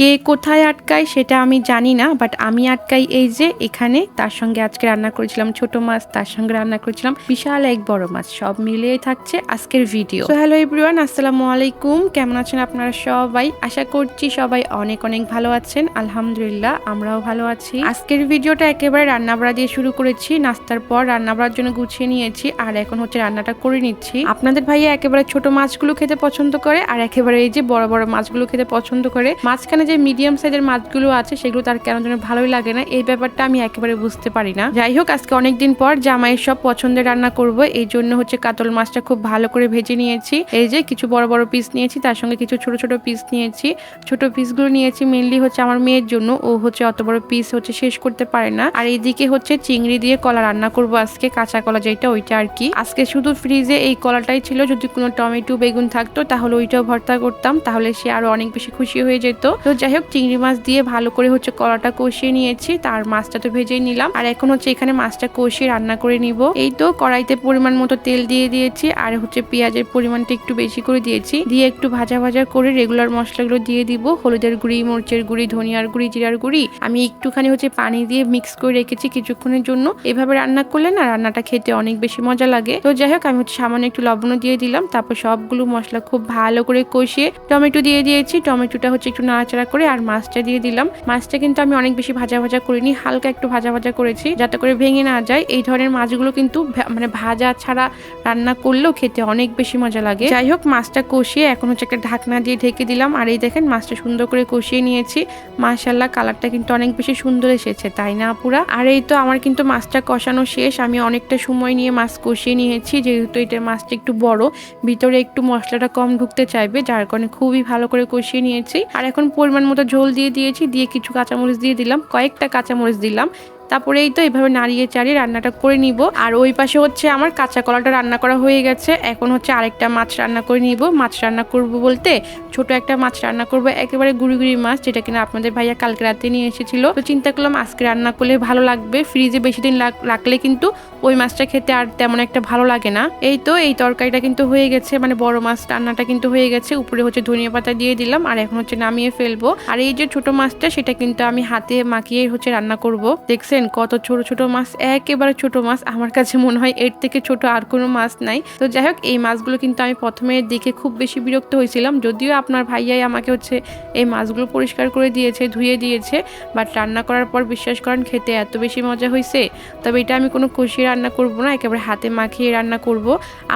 কে কোথায় আটকায় সেটা আমি জানি না বাট আমি আটকাই এই যে এখানে তার সঙ্গে আজকে রান্না করেছিলাম, ছোট মাছ তার সঙ্গে রান্না করেছিলাম, বিশাল এক বড় মাছ, সব মিলিয়ে থাকছে আজকের ভিডিও হ্যালো এভরিওয়ান আসসালামু আলাইকুম, কেমন আছেন আপনারা সবাই? আশা করছি সবাই অনেক অনেক ভালো আছেন, আলহামদুলিল্লাহ আমরাও ভালো আছি। আজকের ভিডিওটা একেবারে রান্নাবাড়া দিয়ে শুরু করেছি, নাস্তার পর রান্নাবাড়ার জন্য গুছিয়ে নিয়েছি, আর এখন হচ্ছে রান্নাটা করে নিচ্ছি। আপনাদের ভাইয়া একেবারে ছোট মাছগুলো খেতে পছন্দ করে, আর একেবারে এই যে বড় বড় মাছগুলো খেতে পছন্দ করে, মাঝখানে যে মিডিয়াম সাইজের মাছগুলো আছে, সেগুলো তার কেন যেন ভালোই লাগে না, এই ব্যাপারটা আমি একেবারে বুঝতে পারি না। যাই হোক, আজকে অনেকদিন পর জামাইয়ের সব পছন্দের রান্না করব, এই জন্য হচ্ছে কাতল মাছটা খুব ভালো করে ভেজে নিয়েছি। এই যে কিছু বড় বড় পিস নিয়েছি, তার সঙ্গে কিছু ছোট ছোট পিস নিয়েছি। ছোট পিসগুলো নিয়েছি মেনলি হচ্ছে আমার মেয়ের জন্য, ও হচ্ছে অত বড় পিস হচ্ছে শেষ করতে পারে না। আর এইদিকে হচ্ছে চিংড়ি দিয়ে কলা রান্না করব আজকে, কাঁচা কলা যেটা, ওইটা আর কি। আজকে শুধু ফ্রিজে এই কলাটাই ছিল, যদি কোনো টমেটো, বেগুন থাকতো, তাহলে ওইটাও ভর্তা করতাম, তাহলে সে আরও অনেক বেশি খুশি হয়ে যেত। তো যাই হোক, চিংড়ি মাছ দিয়ে ভালো করে হচ্ছে কলাটা কষিয়ে নিয়েছি। তার মাছটা তো ভেজেই নিলাম। আর এখন হচ্ছে এখানে মাছটা কষিয়ে রান্না করে নিব। এই তো কড়াইতে পরিমাণ মতো তেল দিয়ে দিয়েছি আর হচ্ছে পেঁয়াজের পরিমাণটা একটু বেশি করে দিয়েছি। দিয়ে একটু ভাজা ভাজা করে রেগুলার মশলাগুলো দিয়ে দিব। হলুদের গুঁড়ি, মরিচের গুঁড়ি, ধনিয়ার গুঁড়ি, জিরার গুঁড়ি। আমি একটুখানি হচ্ছে পানি দিয়ে মিক্স করে রেখেছি কিছুক্ষণের জন্য। এভাবে রান্না করলে না রান্নাটা খেতে অনেক বেশি মজা লাগে। তো যাই হোক, আমি হচ্ছে সামান্য একটু লবণও দিয়ে দিলাম। তারপর সবগুলো মশলা খুব ভালো করে কষিয়ে টমেটো দিয়ে দিয়েছি। টমেটোটা হচ্ছে একটু নাড়াচাড়া করে আর মাছটা দিয়ে দিলাম। মাছটা কিন্তু আমি অনেক বেশি ভাজা ভাজা করিনি, হালকা একটু ভাজা ভাজা করেছি যাতে করে ভেঙে না যায়। এই ধরনের মাছগুলো কিন্তু মানে ভাজা ছাড়া রান্না করলেও খেতে অনেক বেশি মজা লাগে। যাই হোক, মাছটা কষিয়ে এখন হচ্ছে একটা ঢাকনা দিয়ে ঢেকে দিলাম। আর এই দেখেন, মাছটা সুন্দর করে কষিয়ে নিয়েছি। মাশাল্লাহ কালারটা কিন্তু অনেক বেশি সুন্দর এসেছে, তাই না পুরা আর এই তো আমার কিন্তু মাছটা কষানো শেষ। আমি অনেকটা সময় নিয়ে মাছ কষিয়ে নিয়েছি, যেহেতু এটা মাছটা একটু বড়, ভিতরে একটু মশলাটা কম ঢুকতে চাইবে, যার কারণে খুবই ভালো করে কষিয়ে নিয়েছি। আর এখন পরিমাণ মতো ঝোল দিয়ে দিয়েছি দিয়ে কিছু কাঁচামরিচ দিয়ে দিলাম কয়েকটা কাঁচামরিচ দিলাম। তারপরে এই তো এইভাবে নাড়িয়ে চাড়িয়ে রান্নাটা করে নিব। আর ওই পাশে হচ্ছে আমার কাঁচা কলাটা রান্না করা হয়ে গেছে। এখন হচ্ছে আরেকটা মাছ রান্না করে নিব। মাছ রান্না করব বলতে ছোট একটা মাছ রান্না করব, একেবারে গুড়ি গুড়ি মাছ, যেটা কিনা আপনাদের ভাইয়া কালকে রাতে নিয়ে এসেছিল। তো চিন্তা করলাম আজকে রান্না করলে ভালো লাগবে। ফ্রিজে বেশি দিন রাখ- রাখলে কিন্তু ওই মাছটা খেতে আর তেমন একটা ভালো লাগে না। এই তো, এই তরকারিটা কিন্তু হয়ে গেছে মানে বড় মাছ রান্নাটা কিন্তু হয়ে গেছে। উপরে হচ্ছে ধনিয়া পাতা দিয়ে দিলাম আর এখন হচ্ছে নামিয়ে ফেলব। আর এই যে ছোট মাছটা, সেটা কিন্তু আমি হাতে মাখিয়ে হচ্ছে রান্না করব। দেখছেন কত ছোট ছোট মাছ? একেবারে ছোট মাছ। আমার কাছে মনে হয় এর থেকে ছোট আর কোনো মাছ নাই। তো যাই হোক, এই মাছগুলো কিন্তু আমি প্রথমে দেখে খুব বেশি বিরক্ত হয়েছিলাম। যদিও আপনার ভাইয়াই আমাকে হচ্ছে এই মাছগুলো পরিষ্কার করে দিয়েছে, ধুয়ে দিয়েছে বাট রান্না করার পর বিশ্বাস করেন, খেতে এত বেশি মজা হয়েছে। তবে এটা আমি কোনো কষিয়ে রান্না করব না, একেবারে হাতে মাখিয়ে রান্না করব।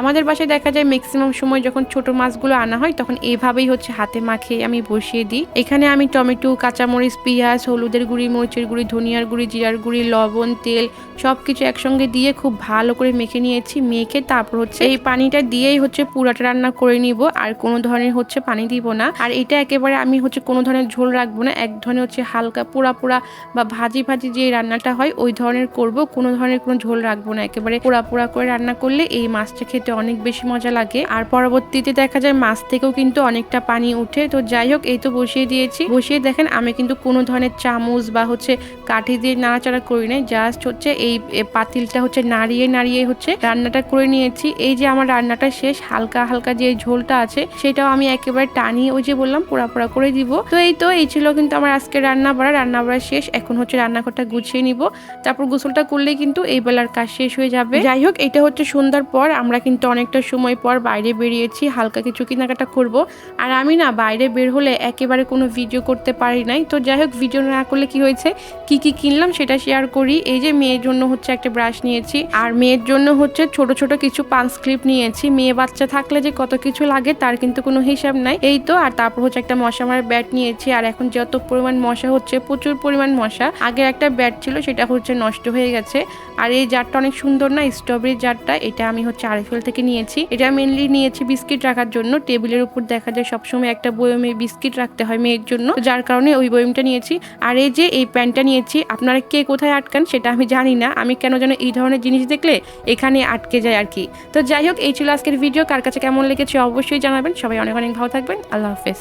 আমাদের বাসায় দেখা যায় ম্যাক্সিমাম সময় যখন ছোট মাছগুলো আনা হয়, তখন এইভাবেই হচ্ছে হাতে মাখিয়ে আমি বসিয়ে দিই। এখানে আমি টমেটো, কাঁচামরিচ, পেঁয়াজ, হলুদের গুঁড়ি, মরিচের গুঁড়ি, ধনিয়ার গুঁড়ি, জিরার গুঁড়ি লবণ, তেল সব কিছু একসঙ্গে দিয়ে খুব ভালো করে মেখে নিয়েছি, মেখে তারপর হচ্ছে এই পানিটা দিয়েই হচ্ছে পুরাটা রান্না করে নিব। আর কোনো ধরনের হচ্ছে পানি দিব না। আর এটা একেবারে আমি হচ্ছে কোনো ধরনের ঝোল রাখব না, এক ধরনের হচ্ছে হালকা পোড়া পোড়া বা ভাজি ভাজি যে রান্নাটা হয়, ওই ধরনের করব। কোনো ধরনের কোনো ঝোল রাখব না, একেবারে পোড়া পোড়া করে রান্না করলে এই মাছটা খেতে অনেক বেশি মজা লাগে। আর পরবর্তীতে দেখা যায় মাছ থেকেও কিন্তু অনেকটা পানি উঠে। তো যাই হোক, এই তো বসিয়ে দিয়েছি। বসিয়ে দেখেন, আমি কিন্তু কোনো ধরনের চামচ বা হচ্ছে কাঠি দিয়ে নাড়াচাড়া করি নাই জাস্ট হচ্ছে এই পাতিলটা হচ্ছে নাড়িয়ে নাড়িয়ে হচ্ছে রান্নাটা করে নিয়েছি। এই যে আমার রান্নাটা শেষ, হালকা হালকা যে ঝোলটা আছে, সেটাও আমি একেবারে টানিয়ে ওই যে বললাম, পোড়া পোড়া করে দিব। তো এই তো, এই ছিল কিন্তু আমার আজকে রান্না বাড়া। রান্না বাড়া শেষ, এখন হচ্ছে রান্নাঘরটা গুছিয়ে নিব। তারপর গোসলটা করলে কিন্তু এই বেলার কাজ শেষ হয়ে যাবে। যাই হোক, এটা হচ্ছে সন্ধ্যার পর, আমরা কিন্তু অনেকটা সময় পর বাইরে বেরিয়েছি, হালকা কিছু কেনাকাটা করব। আর আমি না বাইরে বের হলে একেবারে কোনো ভিডিও করতে পারি নাই। তো যাই হোক ভিডিও না করলে কি হয়েছে? কি কি কিনলাম সেটা শেয়ার করি। এই যে মেয়ের জন্য হচ্ছে একটা ব্রাশ নিয়েছি। আর মেয়ের জন্য হচ্ছে ছোট ছোট কিছু পাঁচ ক্লিপ নিয়েছি। মেয়ে বাচ্চা থাকলে যে কত কিছু লাগে তার কিন্তু কোনো হিসাব নাই। এই তো, আর তারপর হচ্ছে একটা মশা মারার ব্যাট নিয়েছি। আর এখন যত পরিমাণ মশা হচ্ছে, প্রচুর পরিমাণ মশা। আগের একটা ব্যাট ছিল, সেটা হচ্ছে নষ্ট হয়ে গেছে। আর এই জারটা অনেক সুন্দর না স্ট্রবেরি জারটা এটা আমি হচ্ছে আরএফএল থেকে নিয়েছি। এটা মেনলি নিয়েছি বিস্কিট রাখার জন্য। টেবিলের উপর দেখা যায় সবসময় একটা বয়মে বিস্কিট রাখতে হয় মেয়ের জন্য। যার কারণে ওই বয়মটা নিয়েছি। আর এই যে এই প্যান্টটা নিয়েছি, আপনারা কে কোথায় আটকান সেটা আমি জানি না। আমি কেন যেন এই ধরনের জিনিস দেখলে এখানে আটকে যায় আর কি। তো যাই হোক, এই ছিল আজকের ভিডিও। কার কাছে কেমন লেগেছে অবশ্যই জানাবেন। সবাই অনেক অনেক ভালো থাকবেন। আল্লাহ হাফেজ।